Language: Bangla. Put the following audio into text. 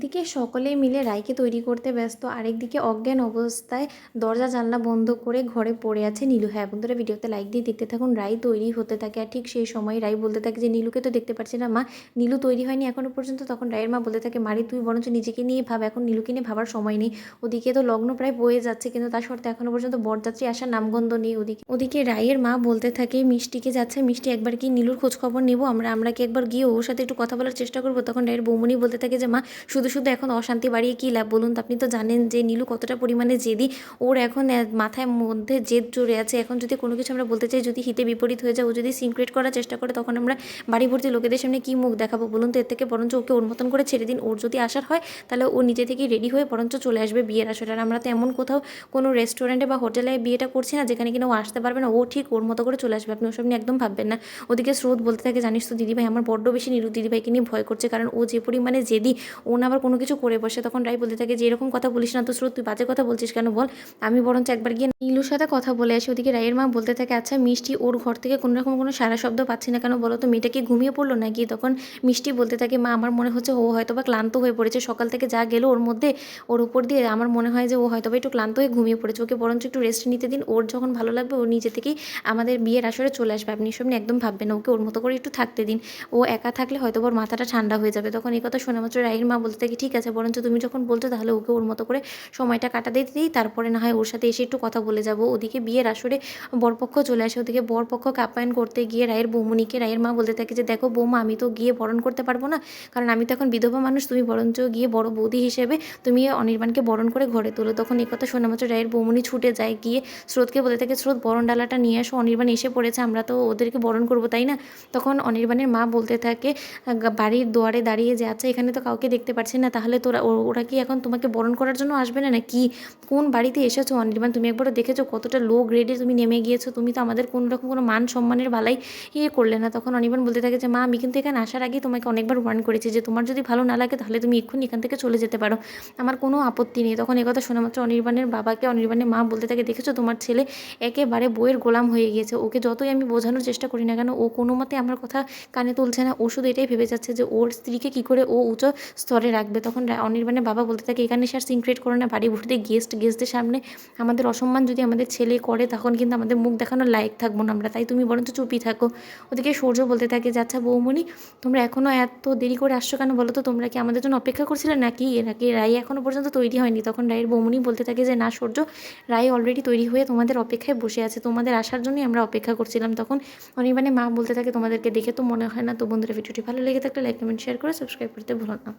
একদিকে সকলে মিলে রায়কে তৈরি করতে ব্যস্ত, আরেকদিকে অজ্ঞান অবস্থায় দরজা জানলা বন্ধ করে ঘরে পড়ে আছে নীলু। হ্যাঁ বন্ধুরা ভিডিওতে লাইক দিয়ে দেখতে থাকুন রাই তৈরি হতে থাকে আর ঠিক সেই সময় রাই বলতে থাকে যে, নীলুকে তো দেখতে পাচ্ছি না, মা। নীলু তৈরি হয়নি এখনও পর্যন্ত। তখন রায়ের মা বলতে থাকে, মারি, তুই বরঞ্চ নিজেকে নিয়ে ভাব। এখন নীলুকে নিয়ে ভাবার সময় নেই। ওদিকে তো লগ্ন প্রায় বয়ে যাচ্ছে, কিন্তু তার সত্ত্বে এখনও পর্যন্ত বরযাত্রী আসার নামগন্ধ নেই। ওদিকে ওদিকে রায়ের মা বলতে থাকে, মিষ্টিকে যাচ্ছে, মিষ্টি একবার কি নীলুর খোঁজ খবর নেব। আমরা আমরা কি একবার গিয়ে ওর সাথে একটু কথা বলার চেষ্টা করব? তখন রায়ের বৌমনি বলতে থাকে যে, মা, শুধু শুধু এখন অশান্তি বাড়িয়ে কী লাভ? বলুন তো, আপনি তো জানেন যে নীলু কতটা পরিমাণে জেদি। ওর এখন মাথায় মধ্যে জেদ জড়ে আছে। এখন যদি কোনো কিছু আমরা বলতে চাই, যদি হিতে বিপরীত হয়ে যায়, ও যদি সিনক্রেট করার চেষ্টা করে, তখন আমরা বাড়ি ভর্তি লোকেদের সামনে কী মুখ দেখাবো? বলুন তো, এর থেকে বরঞ্চ ওকে ওর মতন করে ছেড়ে দিন। ওর যদি আসার হয়, তাহলে ও নিজে থেকেই রেডি হয়ে বরঞ্চ চলে আসবে বিয়ের আসরে। আর আমরা তো এমন কোথাও কোনো রেস্টুরেন্টে বা হোটেলে বিয়েটা করছি না, যেখানে কিনা ও আসতে পারবে না। ও ঠিক ওর মতো করে চলে আসবে। আপনি ওসব নিয়ে একদম ভাববেন না। ওদিকে স্রোত বলতে থাকে, জানিস তো দিদিভাই, আমার বড্ড বেশি নীলু দিদিভাইকে নিয়ে ভয় করছে। কারণ ও যে পরিমাণে জেদি, ও না আবার কোনো কিছু করে বসে, তখন রাই বলতে থাকে যে, এরকম কথা বলিস না তো স্রোত, তুই বাজে কথা বলছিস কেন বল? আমি বরঞ্চ একবার গিয়ে নীলুর সাথে কথা বলে আসি। ওদিকে রায়ের মা বলতে থাকে আচ্ছা মিষ্টি ওর ঘর থেকে কোনো রকম কোনো সারা শব্দ পাচ্ছি না কেন বলো তো? মেয়েটা কি ঘুমিয়ে পড়ল নাকি? তখন মিষ্টি বলতে থাকে, মা, আমার মনে হচ্ছে ও হয়তো বা ক্লান্ত হয়ে পড়েছে। সকাল থেকে যা গেলো ওর মধ্যে, ওর উপর দিয়ে আমার মনে হয় যে ও হয়তো বা একটু ক্লান্ত হয়ে ঘুমিয়ে পড়েছে। ওকে বরঞ্চ একটু রেস্ট নিতে দিন। ওর যখন ভালো লাগবে, ও নিজে থেকেই আমাদের বিয়ের আসরে চলে আসবে। আপনি নিয়ে একদম ভাববেন না। ওকে ওর মতো করে একটু থাকতে দিন। ও একা থাকলে হয়তো ওর মাথাটা ঠান্ডা হয়ে যাবে। তখন এই কথা শোনা মাত্র রায়ের মা বলতে থাকে ঠিক আছে, বরঞ্চ তুমি যখন বলছো তাহলে ওকে ওর মতো করে সময়টা কাটা দিতে দিই, তারপরে না হয় ওর সাথে এসে একটু কথা বলে যাব। ওদিকে বিয়ের আসরে বরপক্ষ চলে আসে। ওদিকে বরপক্ষকে আপ্যায়ন করতে গিয়ে রায়ের বৌমনিকে রায়ের মা বলতে থাকে যে, দেখো বৌমা, আমি তো গিয়ে বরণ করতে পারব না, কারণ আমি তো এখন বিধবা মানুষ, তুমি বরঞ্চ গিয়ে বড় বৌদি হিসেবে তুমি অনির্বাণকে বরণ করে ঘরে তোলো। তখন এই কথা শোনা মাত্র রায়ের বৌমনি ছুটে যায়, গিয়ে স্রোতকে বলতে থাকে, স্রোত, বরণ ডালাটা নিয়ে আসো, অনির্বাণ এসে পড়েছে, আমরা তো ওদেরকে বরণ করব, তাই না? তখন অনির্বাণের মা বলতে থাকে, বাড়ির দুয়ারে দাঁড়িয়ে যে আচ্ছা এখানে তো কাউকে দেখতে পাচ্ছি না, তাহলে তোরা ওরা কি এখন তোমাকে বরণ করার জন্য আসবে না? না কি কোন বাড়িতে এসেছ? অনির্বাণ তুমি একবারও দেখেছ কতটা লো গ্রেডে তুমি নেমে গিয়েছো? তুমি তো আমাদের কোনো রকম কোনো মান সম্মানের বালাই ইয়ে করলে না। তখন অনির্বাণ বলতে থাকে যে, মা, আমি কিন্তু এখানে আসার আগে তোমাকে অনেকবার ওয়ার্ন করেছি যে, তোমার যদি ভালো না লাগে, তাহলে তুমি এক্ষুনি এখান থেকে চলে যেতে পারো। আমার কোনো আপত্তি নেই। তখন কথা শোনা মাত্র অনির্বাণের বাবাকে অনির্বাণের মা বলতে থাকে, দেখেছ, তোমার ছেলে একেবারে বইয়ের গোলাম হয়ে গিয়েছে। ওকে যতই আমি বোঝানোর চেষ্টা করি না কেন, ও কোনো মতে আমার কথা কানে তুলছে না। ও শুধু এটাই ভেবে যাচ্ছে যে, ওর স্ত্রীকে কী করে ও উঁচু স্তরে রাখবে। তখন অনির্বাণের বাবা বলতে থাকে, এখানে সে আর সিনক্রেট করে না। বাড়ি ভর্তি গেস্ট গেস্টদের সামনে আমাদের অসম্মান যদি আমাদের ছেলে করে, তখন কিন্তু আমাদের মুখ দেখানোর লায়ক থাকব না আমরা। তাই তুমি বরঞ্চ চুপই থাকো। ওদিকে সূর্য বলতে থাকে, যে আচ্ছা বৌমণি, তোমরা এখনও এত দেরি করে আসছো কেন বলো তো? তোমরা কি আমাদের জন্য অপেক্ষা করছিলে নাকি? নাকি রায় এখনও পর্যন্ত তৈরি হয়নি। তখন রায়ের বৌমণি বলতে থাকে, যে না সূর্য, রায় অলরেডি তৈরি হয়ে তোমাদের অপেক্ষায় বসে আছে। তোমাদের আসার জন্যই আমরা অপেক্ষা করছিলাম। তখন অনির্বাণে মা বলতে থাকে, তোমাদেরকে দেখে তো মনে হয় না। তো বন্ধুরা, ভিডিওটি ভালো লেগে থাকলে লাইক কমেন্ট শেয়ার করে সাবস্ক্রাইব করতে ভুলো না।